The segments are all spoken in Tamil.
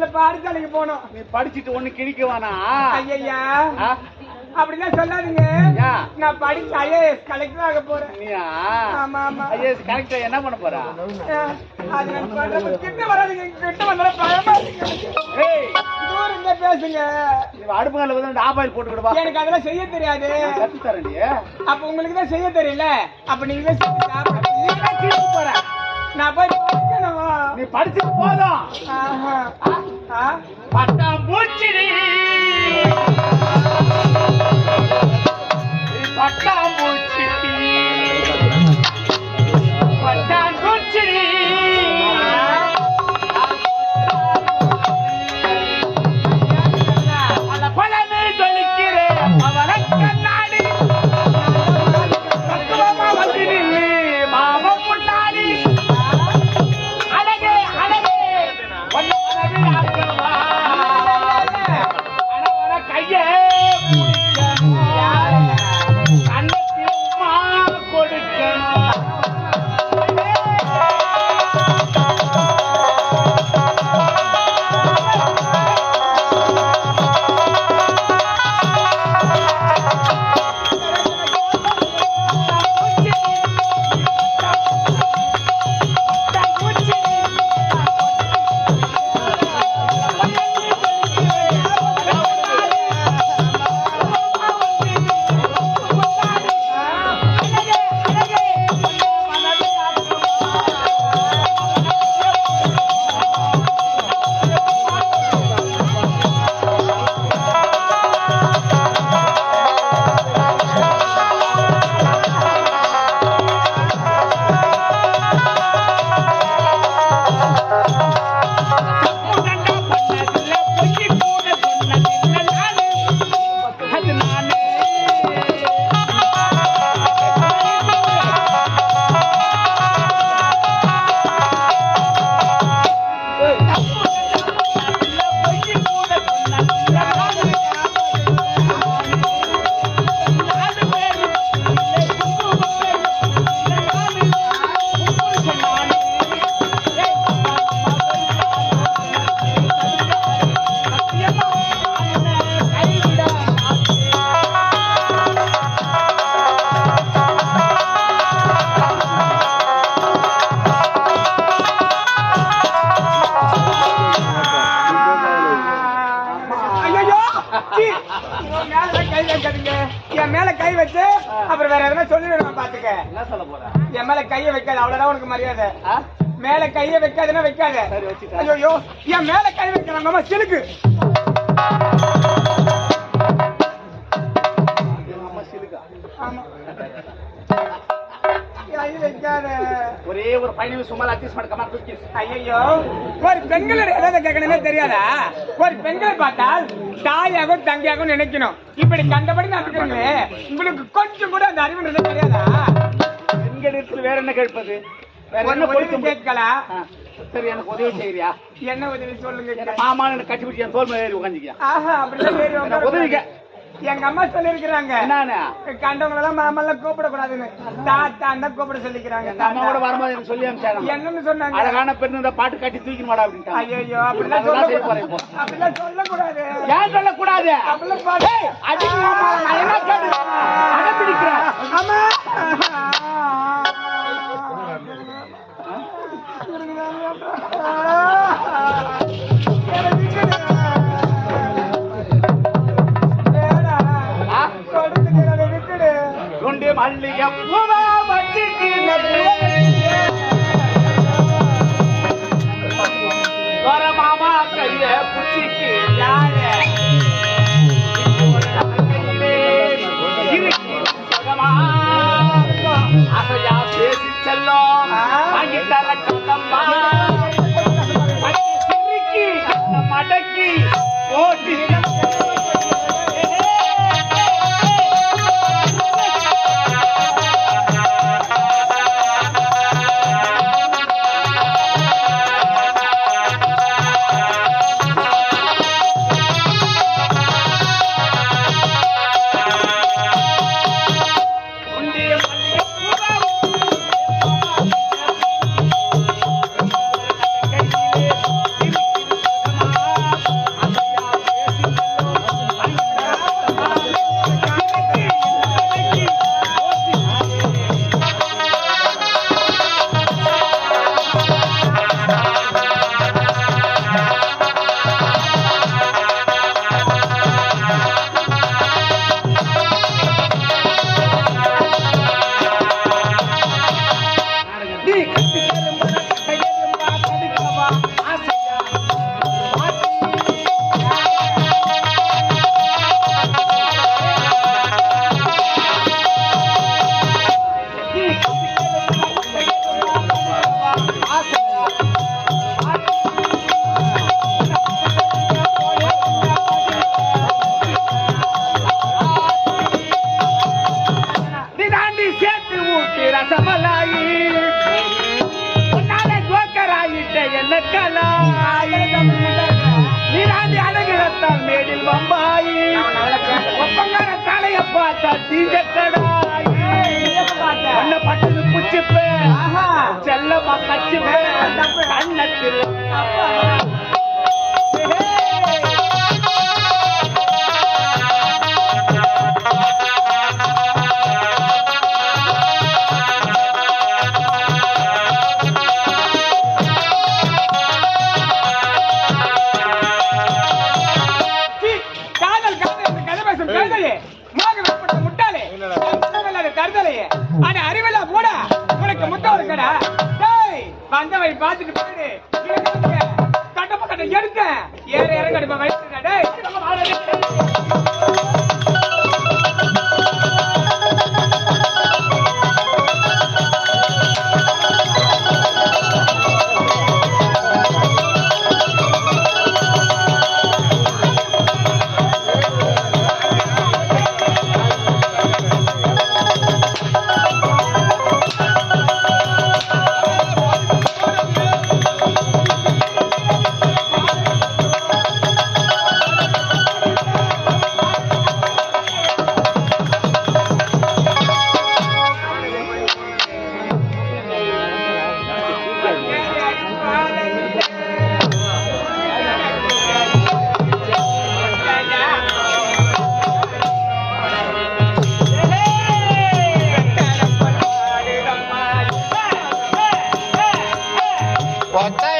முதல்ல பாடசாலைக்கு போனோம். நீ படிச்சிட்டு ஒண்ணு கிழிக்குவானா ஐயா ஆ? அப்படிலாம் சொல்லாதீங்க? நான் படிச்சு ஐஏஎஸ் கலெக்டர் ஆக போறேன். நீயா ஆமா ஆமா. ஐஎஸ் கரெக்டா என்ன பண்ண போறா? அது நான் சொல்றப்ப கிட்ட வராதீங்க. கிட்ட வந்தாலும் பயமா ஏய். இருந்தா பேசுங்க. நீ அடுப்பு கல்ல வந்து ஆபாயில் போட்டு விடுவா எனக்கு அதெல்லாம் செய்ய தெரியாது. கத்து தரேன் அப்ப உங்களுக்கு தான் செய்ய தெரியல. அப்ப செஞ்சு சாப்பிடுங்க போறேன். நான் போய் படிக்கணும் நீ படிச்சது போதும் ஆஹா. ஆ? பட்டாம் பூச்சிடி உனக்கு மரியாதை? மேல கைய வைக்காதுன்னா வைக்காத. ஐயோ என் மேல கை வைக்கிறாங்க அம்மா சிலுக்கு. ஒரே ஒரு பையனுக்கு சும்மா அட்ஜஸ்ட் பண்ண தூக்கி ஐயோ ஒரு பெண்களை ஏதாவது கேட்கணுமே தெரியாதா? ஒரு பெண்களை பார்த்தால் தாயாகவும் தங்கையாகவும் நினைக்கணும். இப்படி கண்டபடி நடக்கிறீங்களே உங்களுக்கு கொஞ்சம் கூட அந்த அறிவுன்றது தெரியாதா? எங்க இடத்துல வேற என்ன கேட்பது? வேற ஒண்ணு என்ன உதவி பொறுக்க கேட்கலாம் ஆ, சரி எனக்கு உதவி செய்யறியா என்ன உதவி சொல்லுங்க என்ன மாமான்னு எனக்கு கட்டி பிடிச்சி என் தோல் மேல ஏறி உட்காந்துக்கியா ஆஹா அப்படிலாம் சரி என்ன உதவிக்க எங்க அம்மா சொல்லிருக்கிறாங்க என்னன்னு? கண்டவங்க எல்லாம் மாமெல்லாம் கூப்பிடக்கூடாதுன்னு தாத்தான்னு தான் கூப்பிட சொல்லிக்கிறாங்க. அம்மா கூட வரும்போது எனக்கு சொல்லி அனுப்பிச்சாங்க என்னன்னு சொன்னாங்க? அழகான இந்த பாட்டு கட்டி தூக்கின்னு வாடா அப்படின்ட்டாங்க ஐயோ அப்படிலாம் போறேன் சொல்ல. அப்படிலாம் சொல்லக்கூடாது. ஏன் சொல்லக்கூடாது? அப்படிலாம் பாரு. அடிக்க Corta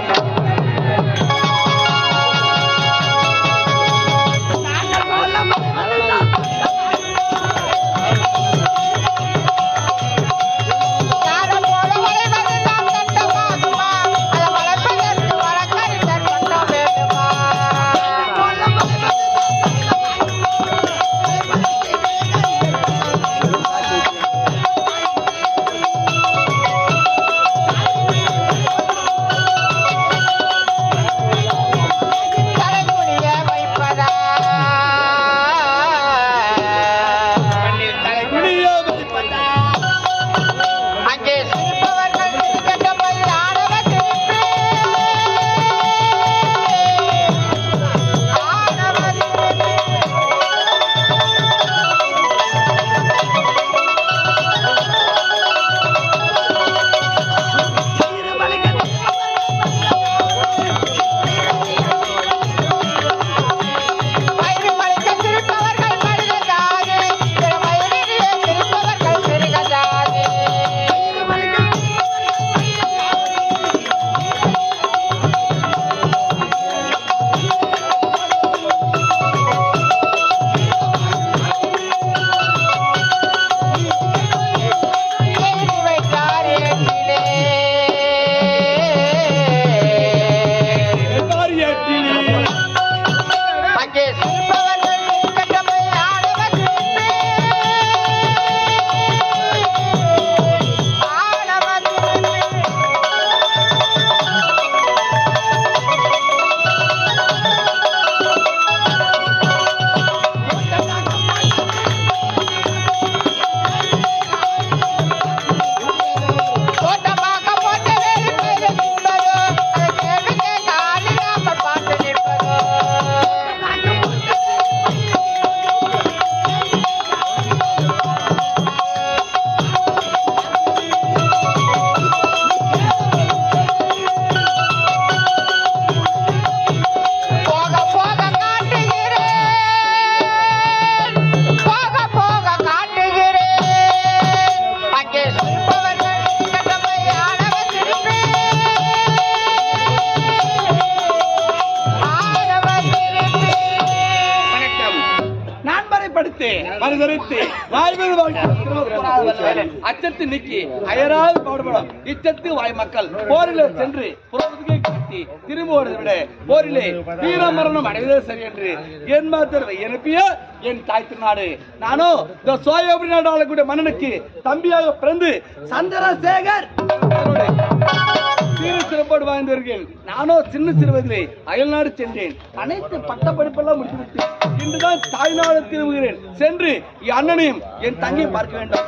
தாய் மக்கள் போரிலே சென்று புறத்துக்கே கீர்த்தி திரும்புவதை விட போரிலே வீர மரணம் அடைவதே சரி என்று என் மாத்திரவை எழுப்பிய என் தாய் திருநாடு. நானும் இந்த சோயாபுரி நாடு ஆளக்கூடிய மன்னனுக்கு தம்பியாக பிறந்து சந்திரசேகர் சீர வாழ்ந்தவர்கள் நானோ சின்ன சிறுவதிலே அயல்நாடு சென்றேன். அனைத்து பட்ட படிப்பெல்லாம் முடித்துவிட்டு இன்றுதான் தாய்நாடு திரும்புகிறேன். சென்று என் அண்ணனையும் என் தங்கையும் பார்க்க வேண்டும்.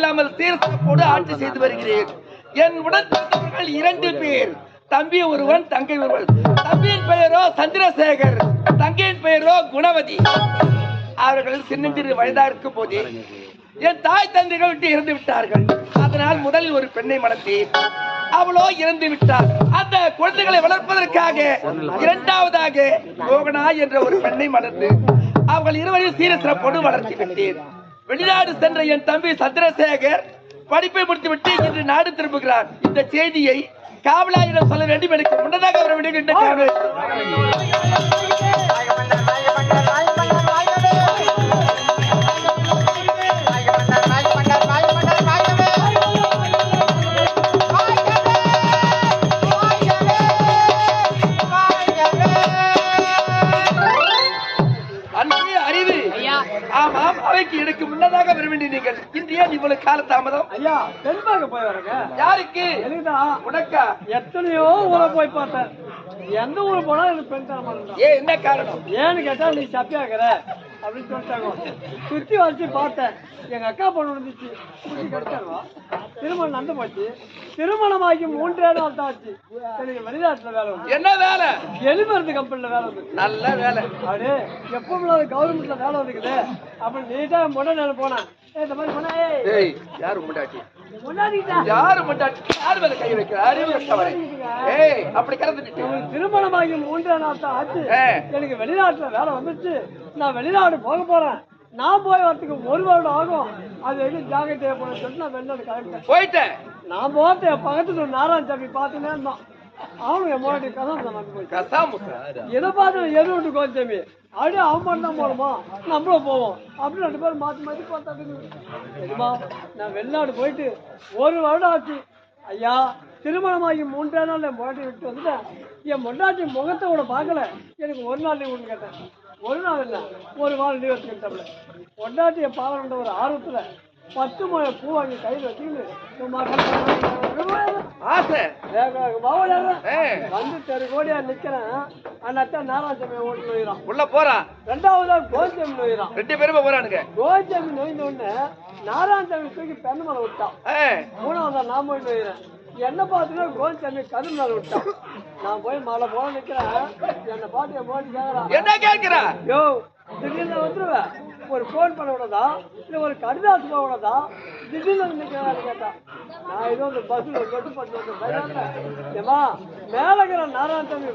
இல்லாமல் தீர்த்தப்போடு ஆட்சி செய்து வருகிறேன். என் உடன் பிறந்தவர்கள் இரண்டு பேர். தம்பி ஒருவன் தங்கை ஒருவன். தம்பியின் பெயரோ சந்திரசேகர். தங்கையின் பெயரோ குணவதி. அவர்கள் சின்னம் வயதா இருக்கும் போது என் தாய் தந்தைகள் விட்டு இறந்து விட்டார்கள். அதனால் முதலில் ஒரு பெண்ணை மணந்தேன். அவளோ இறந்து விட்டார் அந்த குழந்தைகளை வளர்ப்பதற்காக இரண்டாவதாக மோகனா என்ற ஒரு பெண்ணை மணந்து அவர்கள் இருவரையும் சீரசிறப்போடு வளர்த்து விட்டேன். வெளிநாடு சென்ற என் தம்பி சந்திரசேகர் படிப்பை முடித்துவிட்டு இன்று நாடு திரும்புகிறார். இந்த செய்தியை காவலாயிடம் சொல்ல வேண்டும். எனக்கு முன்னதாக அவர் விடுகின்ற தாமதம்? ஐயா பெண் பார்க்க போய் வரங்க. யாருக்கு? உனக்கா? எத்தனையோ ஊரை போய் பார்த்தேன். எந்த ஊர் போனா எனக்கு பெண் தர மாட்டேன் ஏன் என்ன காரணம்? ஏன்னு கேட்டா நீ சப்பியாக்குற அப்படின்னு சொல்லிட்டாங்க. சுத்தி வச்சு பார்த்தேன். எங்க அக்கா பொண்ணு வந்துச்சு. திருமணம் நடந்து போச்சு. திருமணமாகி மூன்றே நாள் தான் ஆச்சு எனக்கு வெளிநாட்டுல வேலை வந்து என்ன வேலை? எலிமருந்து கம்பெனில வேலை வந்து நல்ல வேலை. அப்படியே எப்பவும் கவர்மெண்ட்ல வேலை வந்துக்குது. அப்படின்னு நீட்டா முன்னாடி போனேன் ஏய், இந்த மாதிரி போனா ஏய். யாரு முண்டாட்டி? யாரு முண்டாட்டி? யாரு மேல கை வைக்கிற? அறிவு கட்டவரை ஏய் அப்படி உங்களுக்கு திருமணமாகி மூன்றே நாள் தான் ஆச்சு. எனக்கு வெளிநாட்டுல வேலை வந்துச்சு. நான் வெளிநாடு போக போறேன். நான் போய் வரதுக்கு ஒரு வருடம் ஆகும். அது வரைக்கும் ஜாக்கிரதையா போகணும்னு சொல்லிட்டு நான் வெளிநாடு கிளம்பிட்டேன் போயிட்டேன் நான் போட்டு என் பக்கத்துல ஒரு நாராயண சாமி பார்த்துனே இருந்தான். அவனும் என் வந்து போயிட்டான். கசாமுசா எதை பார்த்து எது விட்டு கோச்சாமி அப்படியே அவன் மட்டும் தான் போகணுமா நம்மளும் போவோம். அப்படி ரெண்டு பேரும் மாற்றி மாற்றி பார்த்தாங்க சரிம்மா நான் வெளிநாடு போயிட்டு ஒரு வருடம் ஆச்சு. ஐயா திருமணமாகி மூன்றே நாள் என் பொண்டாட்டி விட்டு வந்துட்டேன். என் பொண்டாட்டி முகத்தை கூட பார்க்கல. எனக்கு ஒரு நாள் லீவுன்னு கேட்டேன். ஒரு நாள் இல்லை. ஒரு வாரம் லீவ் எடுத்துக்கிட்டோம்ல பொண்டாட்டியை பார்க்கணுன்ற ஒரு ஆர்வத்தில் பத்து முறை பூ வாங்கி கையில் வச்சுக்கிட்டு வந்து தெரு கோடியா நிக்கிறேன். அந்த அத்தை நாராயணசாமி ஓட்டு நோயிறான் உள்ள போறான் ரெண்டாவதா கோச்சாமி நோயிறான் ரெண்டு பேருமே போறானுங்க. கோச்சாமி நோய்ந்த உடனே நாராயணசாமி தூக்கி பெண்ணு மேல விட்டான். மூணாவதா நான் போய் நோயிறேன் என்ன பார்த்துட்டு கோச்சாமி கரு மேல விட்டான். நான் போய் மலை போல நிக்கிறேன். என்னை பார்த்து என் போட்டு கேக்குறான் என்ன கேட்கிற யோ திடீர்னு வந்துருவேன். ஒரு ஃபோன் பண்ண விடதா இல்ல ஒரு கடிதாசு போக விடதா திடீர்னு வந்து நிக்கிறான்னு கேட்டான் நான் ஏதோ அந்த பஸ்ல கட்டு பண்ணி வந்தேன் ஏமா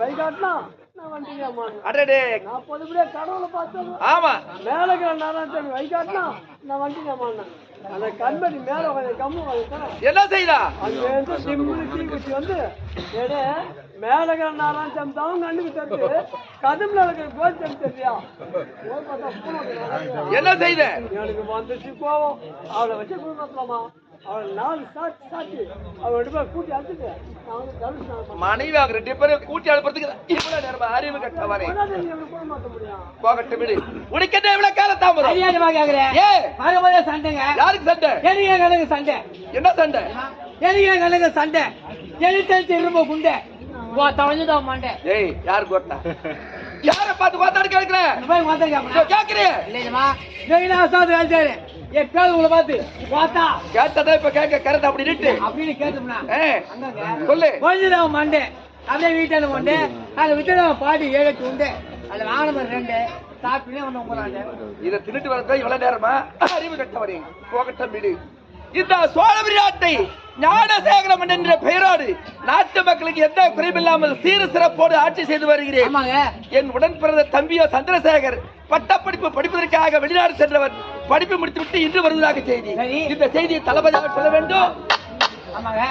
வைகாட்டினா நான் வண்டியாமா அடடே. நான் பொதுப்படியா கடவுளை பார்த்தேன் ஆமா. மேலகிற நாராயணசாமி வைகாட்டினா நான் அந்த கண்மணி மேல கொஞ்சம் கம்மு என்ன செய்தா? அங்க இருந்து சிம்மிளி தீ குச்சி வந்து எடே மேலகிற நாராயணசாமி தான் கண்ணுக்கு தெரிஞ்சு கதம்புல இருக்கிற தெரியா. என்ன செய்த? எனக்கு வந்துச்சு கோவம் அவளை வச்சு குடும்பத்துலாமா அவளை நாலு சாட்சி சாட்சி அவளை ரெண்டு பேர் கூட்டி அடிச்சுட்டு நான் வந்து தனுஷ் நான் பண்ணேன். மனைவி அவங்க ரெண்டு பேரும் கூட்டி இவ்வளவு நேரமா அறிவு கட்டவரே கொண்டாந்து நீங்க எப்படி கூட மாத்த முடியும். போகட்டும் விடு. உனக்கு என்ன இவ்வளவு கால தாமதம்? அறியாதமா கேக்குறேன் ஏ! வரும்போதே சண்டைங்க. யாருக்கு சண்டை? எனக்கு என் கண்ணுக்கு சண்டை. என்ன சண்டை? எனக்கு என் கண்ணுக்கு சண்டை. எழுத்து திரும்ப குண்டை. தொலைஞ்சுதான் மாட்டேன். ஏய் யாரு கோட்டா யார பார்த்து கோத்தாடு கேட்கிற போய் மாத்த கேட்பேன் கேக்குறிய இல்லையம்மா நீங்க அசாது என் பேர் உங்களை பார்த்து பார்த்தா கேட்டதா இப்ப கேட்க கரெக்ட் அப்படி நிட்டு அப்படின்னு கேட்டோம்னா சொல்லு. கொஞ்சம் மண்டே அப்படியே வீட்டான மண்டே அதை விட்டு பாட்டி ஏழு எட்டு உண்டு அதில் வாங்கின ரெண்டு. சாப்பிட்டுனே ஒன்று போறாங்க இத தின்னுட்டு வரதா இவ்வளவு நேரமா? அறிவு கட்டவரே. போகட்டும் விடு. இந்த சோழ விராட்டை ஞானசேகரம் என்ற பெயரோடு நாட்டு மக்களுக்கு எந்த குறைவில்லாமல் சீர சிறப்போடு ஆட்சி செய்து வருகிறேன். என் உடன் பிறந்த தம்பியோ சந்திரசேகர் பட்டப்படிப்பு படிப்பதற்காக வெளிநாடு சென்றவர் படிப்பு முடித்துவிட்டு இன்று வருவதாக செய்தி. இந்த செய்தியை தளபதியாக சொல்ல வேண்டும். ஆமாங்க.